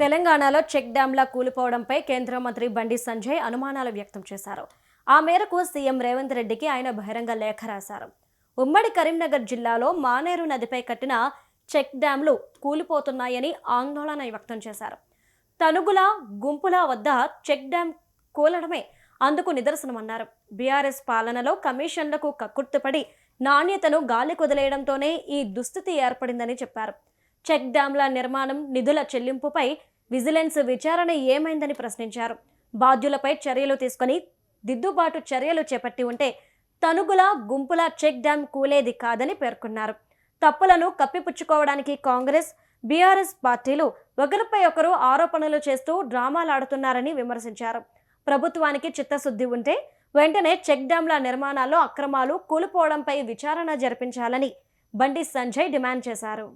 తెలంగాణలో చెక్ డ్యాంల కూలిపోవడంపై కేంద్ర మంత్రి బండి సంజయ్ అనుమానాలు వ్యక్తం చేశారు. ఆ మేరకు సీఎం రేవంత్ రెడ్డికి ఆయన బహిరంగ లేఖ రాశారు. ఉమ్మడి కరీంనగర్ జిల్లాలో మానేరు నదిపై కట్టిన చెక్ డ్యాంలు కూలిపోతున్నాయని ఆందోళన వ్యక్తం చేశారు. తనుగుల గుంపుల వద్ద చెక్ డ్యాం కూలడమే అందుకు నిదర్శనమన్నారు. బీఆర్ఎస్ పాలనలో కమిషన్లకు కక్కుర్తిపడి నాణ్యతను గాలి కుదిలేయడంతోనే ఈ దుస్థితి ఏర్పడిందని చెప్పారు. చెక్ డ్యాంల నిర్మాణం నిధుల చెల్లింపుపై విజిలెన్స్ విచారణ ఏమైందని ప్రశ్నించారు. బాధ్యులపై చర్యలు తీసుకొని దిద్దుబాటు చర్యలు చేపట్టి ఉంటే తనుగుల గుంపుల చెక్ డ్యాం కూలేది కాదని పేర్కొన్నారు. తప్పులను కప్పిపుచ్చుకోవడానికి కాంగ్రెస్ బీఆర్ఎస్ పార్టీలు ఒకరిపై ఒకరు ఆరోపణలు చేస్తూ డ్రామాలాడుతున్నారని విమర్శించారు. ప్రభుత్వానికి చిత్తశుద్ధి ఉంటే వెంటనే చెక్ డ్యాంల నిర్మాణాల్లో అక్రమాలు కూలిపోవడంపై విచారణ జరిపించాలని బండి సంజయ్ డిమాండ్ చేశారు.